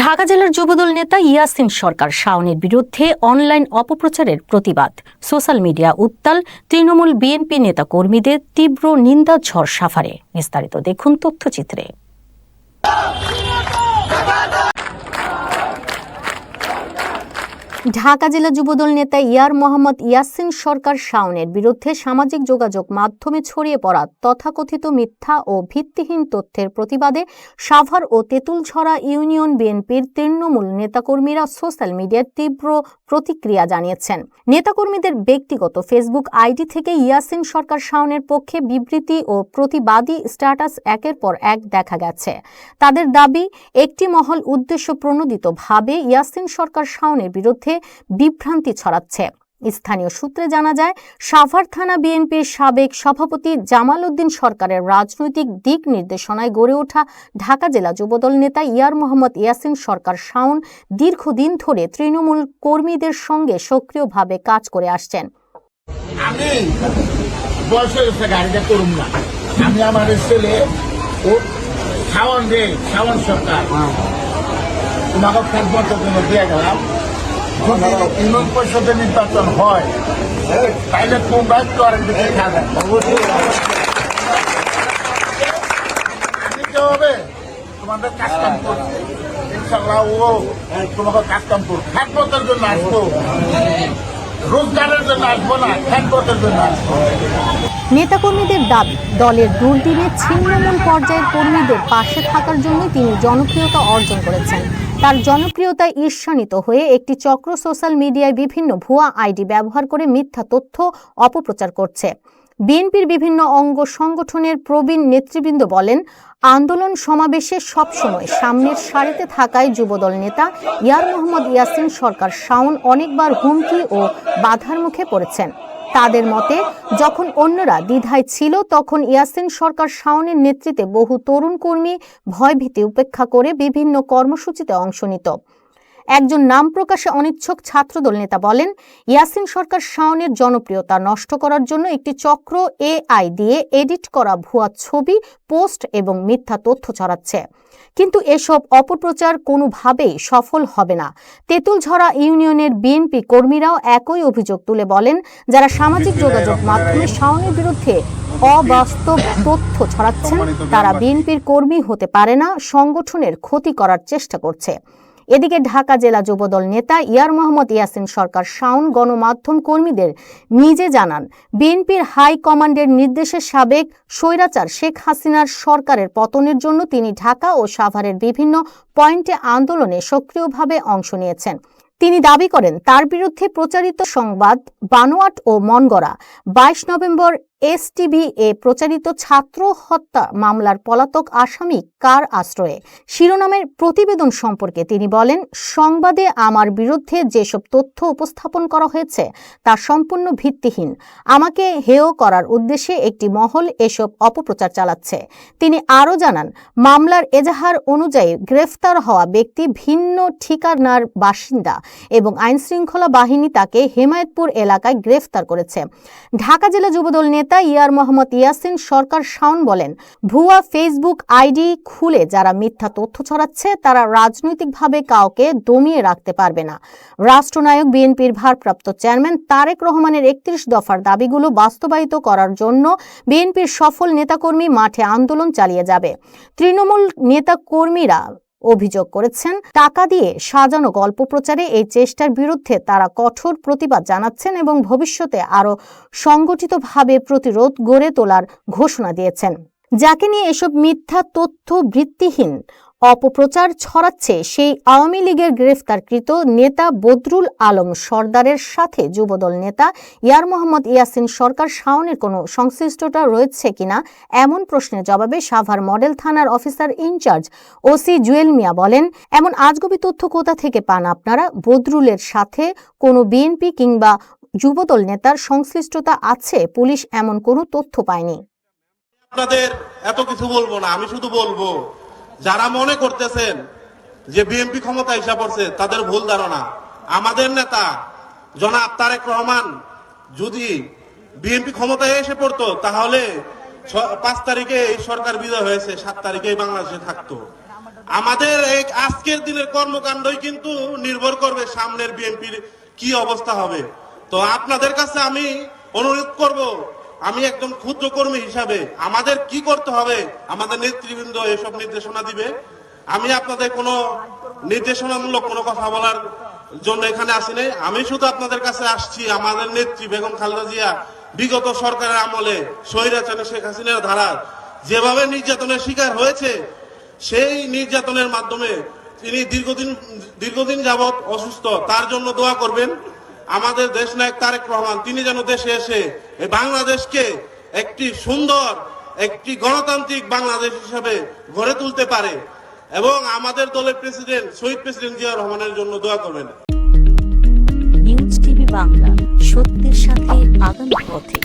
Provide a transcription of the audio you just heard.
ঢাকা জেলার যুবদল নেতা ইয়াসিন সরকার শাওনের বিরুদ্ধে অনলাইন অপপ্রচারের প্রতিবাদ। সোশ্যাল মিডিয়া উত্তাল, তৃণমূল বিএনপি নেতা কর্মীদের তীব্র নিন্দা ঝড় সাফারে। বিস্তারিত দেখুন তথ্যচিত্রে। ঢাকা জেলা যুবদল নেতা ইয়ার মোহাম্মদ ইয়াসিন সরকার শাওনের বিরুদ্ধে সামাজিক যোগাযোগ মাধ্যমে ছড়িয়ে পড়া তথাকথিত মিথ্যা ও ভিত্তিহীন তথ্যের প্রতিবাদে সাভার ও তেঁতুলছড়া ইউনিয়ন বিএনপির তৃণমূল নেতাকর্মীরা সোশ্যাল মিডিয়ায় তীব্র প্রতিক্রিয়া জানিয়েছেন। নেতাকর্মীদের ব্যক্তিগত ফেসবুক আইডি থেকে ইয়াসিন সরকার শাওনের পক্ষে বিবৃতি ও প্রতিবাদী স্ট্যাটাস একের পর এক দেখা গেছে। তাদের দাবি, একটি মহল উদ্দেশ্য প্রণোদিতভাবে ইয়াসিন সরকার শাওনের বিরুদ্ধে বিভ্রান্তি ছড়াচ্ছে। স্থানীয় সূত্রে জানা যায় সাভার থানা বিএনপির সাবেক সভাপতি জামাল উদ্দিন সরকারের রাজনৈতিক দিক নির্দেশনায় গড়ে ওঠা ঢাকা জেলা যুবদল নেতা ইয়ার মোহাম্মদ ইয়াসিন সরকার শাওন দীর্ঘদিন ধরে তৃণমূল কর্মীদের সঙ্গে সক্রিয়ভাবে কাজ করে আসছেন। আমি বয়স হয়ে গেছে গাড়িটা করুম না। আমি আমার ছেলে ও শাওন রে শাওন সরকার। তোমাকে দিয়ে গেলাম। যদি ইউনিয়ন পরিষদের নির্বাচন হয় দিকে খাবেন হবে তোমাদের কাজ কাম করবে ইনশাল্লাহ ও তোমাকে কাজ কাম করবে খ্যাতমতের জন্য আসব। রোজগারের জন্য আসব না খ্যাতমতের জন্য আসব। নেতাকর্মীদের দাবি, দলের দুর্দিনে ছিন্নমূল পর্যায়ের কর্মীদের পাশে থাকার জন্যই তিনি জনপ্রিয়তা অর্জন করেছেন। তার জনপ্রিয়তায় ঈর্ষান্বিত হয়ে একটি চক্র সোশ্যাল মিডিয়ায় বিভিন্ন ভুয়া আইডি ব্যবহার করে মিথ্যা তথ্য অপপ্রচার করছে। বিএনপির বিভিন্ন অঙ্গ সংগঠনের প্রবীণ নেতৃবৃন্দ বলেন, আন্দোলন সমাবেশে সবসময় সামনের সারিতে থাকায় যুবদল নেতা ইয়ার মোহাম্মদ ইয়াসিন সরকার শাওন অনেকবার হুমকি ও বাধার মুখে পড়েছেন। তাদের মতে, যখন অন্যরা দ্বিধায় ছিল, তখন ইয়াসিন সরকার শাওনের নেতৃত্বে বহু তরুণ কর্মী ভয়ভীতি উপেক্ষা করে বিভিন্ন কর্মসূচিতে অংশ নিত। একজন নাম প্রকাশে অনিচ্ছুক ছাত্রদল নেতা বলেন, ইয়াসিন সরকার শাওনের জনপ্রিয়তা নষ্ট করার জন্য একটি চক্র এআই দিয়ে এডিট করা ভুয়া ছবি, পোস্ট এবং মিথ্যা তথ্য ছড়াচ্ছে। কিন্তু এসব অপপ্রচার কোনোভাবেই সফল হবে না। তেঁতুলঝরা ইউনিয়নের বিএনপি কর্মীরাও একই অভিযোগ তুলে বলেন, যারা সামাজিক যোগাযোগ মাধ্যমে শাওনের বিরুদ্ধে অবাস্তব তথ্য ছড়াচ্ছেন, তারা বিএনপির কর্মী হতে পারে না, সংগঠনের ক্ষতি করার চেষ্টা করছে। এদিকে ঢাকা জেলা যুবদল নেতা ইয়ার মোহাম্মদ ইয়াসিন সরকার শাওন গণমাধ্যম কর্মীদের নিজে জানান, বিএনপির হাই কমান্ডের নির্দেশে সাবেক স্বৈরাচার শেখ হাসিনার সরকারের পতনের জন্য তিনি ঢাকা ও সাভারের বিভিন্ন পয়েন্টে আন্দোলনে সক্রিয়ভাবে অংশ নিয়েছেন। তিনি দাবি করেন, তার বিরুদ্ধে প্রচারিত সংবাদ বানোয়াট ও মনগড়া, বাইশ নভেম্বর এসটিভি এ প্রচারিত ছাত্র হত্যা মামলার পলাতক আসামি কার আশ্রয়ে? শিরোনামের প্রতিবেদন সম্পর্কে তিনি বলেন, সংবাদে আমার বিরুদ্ধে যেসব তথ্য উপস্থাপন করা হয়েছে তা সম্পূর্ণ ভিত্তিহীন। আমাকে হেয় করার উদ্দেশ্যে একটি মহল এসব অপপ্রচার চালাচ্ছে। তিনি আরও জানান, মামলার এজাহার অনুযায়ী গ্রেফতার হওয়া ব্যক্তি ভিন্ন ঠিকানার বাসিন্দা এবং আইনশৃঙ্খলা বাহিনী তাকে হেমায়তপুর এলাকায় গ্রেফতার করেছে। ঢাকা জেলা যুবদল নেতা ইয়ার মোহাম্মদ ইয়াসিন সরকার শাওন বলেন, ভুয়া ফেসবুক আইডি খুলে যারা মিথ্যা তথ্য ছড়াচ্ছে, তারা রাজনৈতিকভাবে কাউকে দমিয়ে রাখতে পারবে না। রাষ্ট্রনায়ক বিএনপির ভারপ্রাপ্ত চেয়ারম্যান তারেক রহমানের একত্রিশ দফার দাবিগুলো বাস্তবায়িত করার জন্য বিএনপির সফল নেতাকর্মী মাঠে আন্দোলন চালিয়ে যাবে। তৃণমূল নেতাকর্মীরা অভিযোগ করেছেন। টাকা দিয়ে সাজানো গল্প প্রচারে এই চেষ্টার বিরুদ্ধে তারা কঠোর প্রতিবাদ জানাচ্ছেন এবং ভবিষ্যতে আরও সংগঠিতভাবে প্রতিরোধ গড়ে তোলার ঘোষণা দিয়েছেন। যাকে নিয়ে এসব মিথ্যা তথ্য ভিত্তিহীন অপপ্রচার ছড়াচ্ছে সেই আওয়ামী লীগের গ্রেফতারকৃত নেতা বদরুল আলম সর্দারের সাথে যুবদল নেতা ইয়ার মোহাম্মদ ইয়াসিন সরকার শাওনের কোনো সংশ্লিষ্টতা রয়েছে কিনা এমন প্রশ্নের জবাবে সাভার মডেল থানার officer in charge OC Jewel Mia বলেন, এমন আজগবি তথ্য কোথা থেকে পান আপনারা? বদরুলের সাথে কোনো বিএনপি কিংবা যুবদল নেতার সংশ্লিষ্টতা আছে? পুলিশ এমন কোনো তথ্য পায়নি। আপনাদের এত কিছু বলব না, আমি শুধু বলব যারা মনে করতেছেন যে বিএনপি ক্ষমতা হিসাব পড়ছে, তাদের ভুল ধারণা। আমাদের নেতা জনাব তারেক রহমান যদি বিএনপি ক্ষমতায় এসে পড়তো, তাহলে পাঁচ তারিখে এই সরকার বিজয় হয়েছে, সাত তারিখে বাংলাদেশে থাকতো। আমাদের এই আজকের দিনের কর্মকাণ্ডই কিন্তু নির্ভর করবে সামনের বিএনপির কি অবস্থা হবে। তো আপনাদের কাছে আমি অনুরোধ করব আমি একজন ক্ষুদ্র কর্মী হিসাবে আমাদের কি করতে হবে? আমাদের নেতৃবৃন্দ এসব নির্দেশনা দিবে। আমি আপনাদের কোনো নির্দেশনামূলক কোনো কথা বলার জন্য এখানে আসিনি। আমি শুধু আপনাদের কাছে আসছি, আমাদের নেত্রী বেগম খালেদা জিয়া বিগত সরকারের আমলে স্বৈরাচারী শেখ হাসিনার ধারা যেভাবে নির্যাতনের শিকার হয়েছে, সেই নির্যাতনের মাধ্যমে তিনি দীর্ঘদিন দীর্ঘদিন যাবৎ অসুস্থ। তার জন্য দোয়া করবেন। আমাদের দেশ নায়ক তারেক রহমান, তিনি যেন দেশে এসে বাংলাদেশকে একটি সুন্দর, একটি গণতান্ত্রিক বাংলাদেশ হিসাবে গড়ে তুলতে পারে এবং আমাদের দলের প্রেসিডেন্ট, শহীদ প্রেসিডেন্ট জিয়া রহমানের জন্য দোয়া করবেন। নিউজ টিভি বাংলা, সত্যের সাথে আগামী পথে।